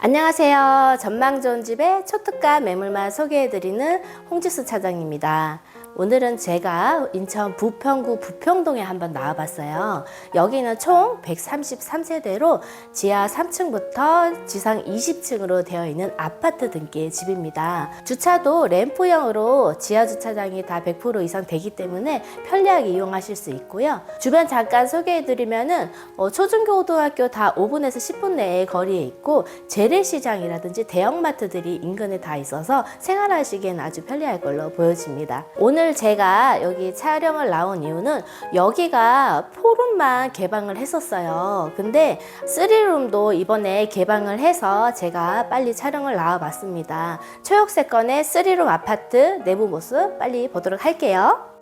안녕하세요. 전망 좋은 집의 초특가 매물만 소개해드리는 홍지수 차장입니다. 오늘은 제가 인천 부평구 부평동에 한번 나와봤어요. 여기는 총 133세대로 지하 3층부터 지상 20층으로 되어 있는 아파트 등기의 집입니다. 주차도 램프형으로 지하 주차장이 다 100% 이상 되기 때문에 편리하게 이용하실 수 있고요. 주변 잠깐 소개해드리면은 어, 초중고등학교 다 5분에서 10분 내에 거리에 있고 재래시장이라든지 대형마트들이 인근에 다 있어서 생활하시기엔 아주 편리할 걸로 보여집니다. 오늘 제가 여기 촬영을 나온 이유는 여기가 포룸만 개방을 했었어요. 근데 3룸도 이번에 개방을 해서 제가 빨리 촬영을 나와 봤습니다. 초역세 건의 3룸 아파트 내부 모습 빨리 보도록 할게요.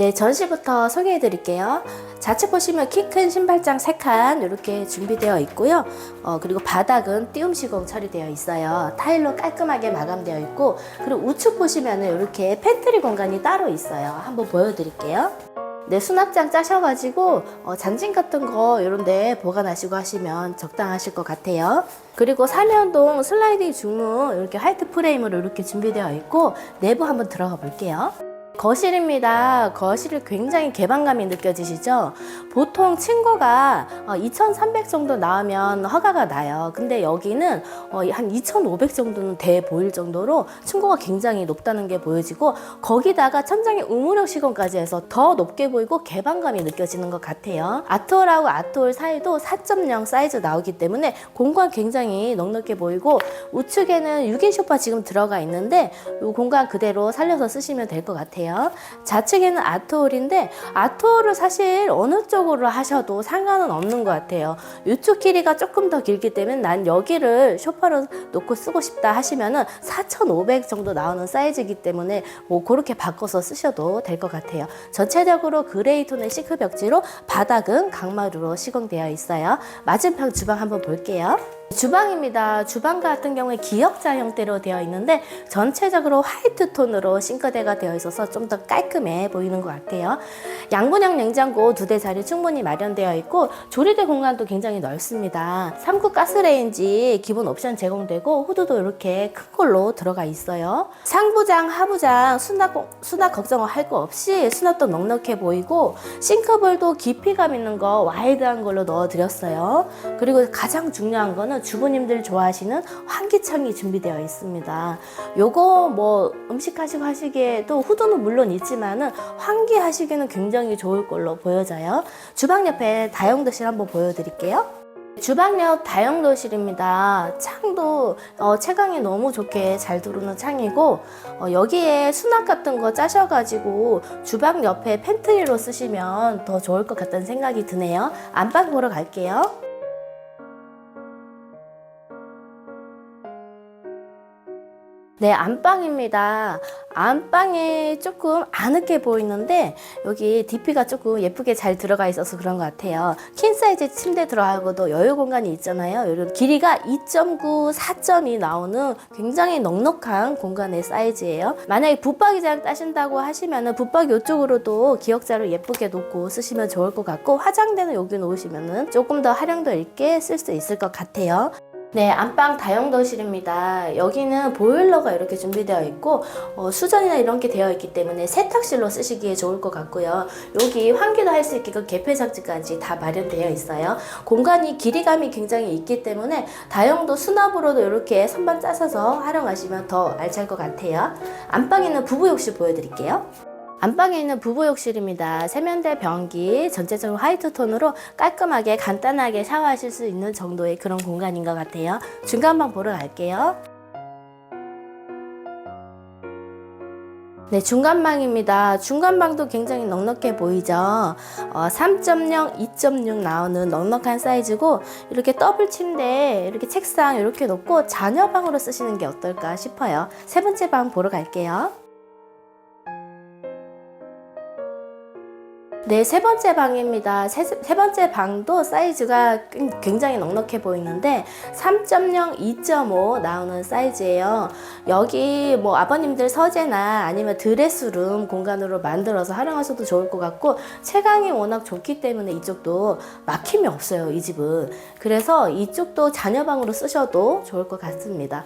네, 전시부터 소개해 드릴게요. 좌측 보시면 키 큰 신발장 3칸 이렇게 준비되어 있고요. 어, 그리고 바닥은 띄움 시공 처리되어 있어요. 타일로 깔끔하게 마감되어 있고, 그리고 우측 보시면은 이렇게 팬트리 공간이 따로 있어요. 한번 보여 드릴게요. 네, 수납장 짜셔가지고 어, 잔진 같은 거 이런 데 보관하시고 하시면 적당하실 것 같아요. 그리고 삼연동 슬라이딩 중문 이렇게 화이트 프레임으로 이렇게 준비되어 있고 내부 한번 들어가 볼게요. 거실입니다. 거실이 굉장히 개방감이 느껴지시죠? 보통 층고가 2,300 정도 나오면 허가가 나요. 근데 여기는 어, 한2,500 정도는 돼 보일 정도로 층고가 굉장히 높다는 게 보여지고 거기다가 천장에 우물형 시공까지 해서 더 높게 보이고 개방감이 느껴지는 것 같아요. 아트홀하고 아트홀 사이도 4.0 사이즈 나오기 때문에 공간 굉장히 넉넉해 보이고 우측에는 6인 소파 지금 들어가 있는데 이 공간 그대로 살려서 쓰시면 될 것 같아요. 좌측에는 아트홀인데 아트홀을 사실 어느 쪽으로 하셔도 상관은 없는 것 같아요. 이쪽 길이가 조금 더 길기 때문에 난 여기를 쇼파로 놓고 쓰고 싶다 하시면은 4,500 정도 나오는 사이즈이기 때문에 뭐 그렇게 바꿔서 쓰셔도 될 것 같아요. 전체적으로 그레이 톤의 시크 벽지로 바닥은 강마루로 시공되어 있어요. 맞은편 주방 한번 볼게요. 주방입니다. 주방 같은 경우에 기역자 형태로 되어 있는데 전체적으로 화이트 톤으로 싱크대가 되어 있어서 좀 더 깔끔해 보이는 것 같아요. 양분형 냉장고 두 대 자리 충분히 마련되어 있고 조리대 공간도 굉장히 넓습니다. 3구 가스레인지 기본 옵션 제공되고 후드도 이렇게 큰 걸로 들어가 있어요. 상부장, 하부장 수납, 수납 걱정 할 거 없이 수납도 넉넉해 보이고 싱크볼도 깊이감 있는 거 와이드한 걸로 넣어드렸어요. 그리고 가장 중요한 거는 주부님들 좋아하시는 환기창이 준비되어 있습니다. 요거 뭐 음식 하시고 하시기에도 후드는 물론 있지만은 환기 하시기는 굉장히 좋을 걸로 보여져요. 주방 옆에 다용도실 한번 보여드릴게요. 주방 옆 다용도실입니다. 창도 어, 채광이 너무 좋게 잘 들어오는 창이고 어, 여기에 수납 같은 거 짜셔가지고 주방 옆에 팬트리로 쓰시면 더 좋을 것 같다는 생각이 드네요. 안방 보러 갈게요. 네, 안방입니다. 안방이 조금 아늑해 보이는데 여기 DP가 조금 예쁘게 잘 들어가 있어서 그런 것 같아요. 퀸 사이즈 침대 들어가고도 여유 공간이 있잖아요. 이런 길이가 2.9, 4.2 나오는 굉장히 넉넉한 공간의 사이즈예요. 만약에 붙박이장 따신다고 하시면은 붙박이 이쪽으로도 기역자로 예쁘게 놓고 쓰시면 좋을 것 같고 화장대는 여기 놓으시면은 조금 더 활용도 있게 쓸 수 있을 것 같아요. 네, 안방 다용도실입니다. 여기는 보일러가 이렇게 준비되어 있고 어, 수전이나 이런 게 되어 있기 때문에 세탁실로 쓰시기에 좋을 것 같고요. 여기 환기도 할 수 있게 그 개폐석지까지 다 마련되어 있어요. 공간이 길이감이 굉장히 있기 때문에 다용도 수납으로도 이렇게 선반 짜셔서 활용하시면 더 알찰 것 같아요. 안방에는 부부 욕실 보여드릴게요. 안방에 있는 부부 욕실입니다. 세면대 변기 전체적으로 화이트 톤으로 깔끔하게 간단하게 샤워하실 수 있는 정도의 그런 공간인 것 같아요. 중간방 보러 갈게요. 네, 중간방입니다. 중간방도 굉장히 넉넉해 보이죠? 어, 3.0, 2.6 나오는 넉넉한 사이즈고, 이렇게 더블 침대, 이렇게 책상 이렇게 놓고 자녀방으로 쓰시는 게 어떨까 싶어요. 세 번째 방 보러 갈게요. 네, 세 번째 방입니다. 세, 세 번째 방도 사이즈가 굉장히 넉넉해 보이는데 3.0, 2.5 나오는 사이즈예요. 여기 뭐 아버님들 서재나 아니면 드레스룸 공간으로 만들어서 활용하셔도 좋을 것 같고 채광이 워낙 좋기 때문에 이쪽도 막힘이 없어요, 이 집은. 그래서 이쪽도 자녀방으로 쓰셔도 좋을 것 같습니다.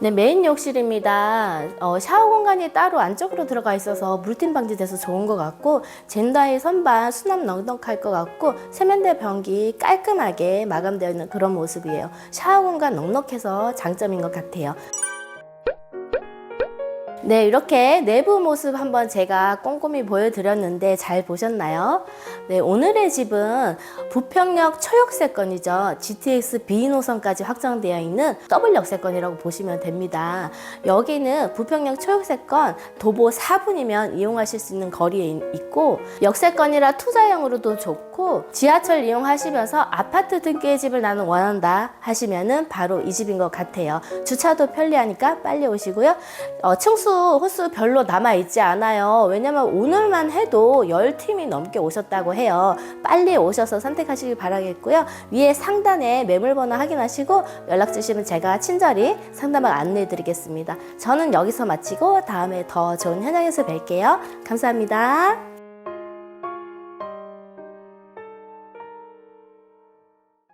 네, 메인 욕실입니다. 어, 샤워 공간이 따로 안쪽으로 들어가 있어서 물팀 방지돼서 좋은 것 같고, 젠다의 선반 수납 넉넉할 것 같고, 세면대 변기 깔끔하게 마감되어 있는 그런 모습이에요. 샤워 공간 넉넉해서 장점인 것 같아요. 네, 이렇게 내부 모습 한번 제가 꼼꼼히 보여드렸는데 잘 보셨나요? 네, 오늘의 집은 부평역 초역세권이죠. GTX B 노선까지 확정되어 있는 더블 역세권이라고 보시면 됩니다. 여기는 부평역 초역세권 도보 4분이면 이용하실 수 있는 거리에 있고 역세권이라 투자형으로도 좋고 지하철 이용하시면서 아파트 등기의 집을 나는 원한다 하시면은 바로 이 집인 것 같아요. 주차도 편리하니까 빨리 오시고요. 어, 층수 호수 별로 남아 있지 않아요. 왜냐면 오늘만 해도 10팀이 넘게 오셨다고 해요. 빨리 오셔서 선택하시길 바라겠고요. 위에 상단에 매물번호 확인하시고 연락 주시면 제가 친절히 상담을 안내해 드리겠습니다. 저는 여기서 마치고 다음에 더 좋은 현장에서 뵐게요. 감사합니다.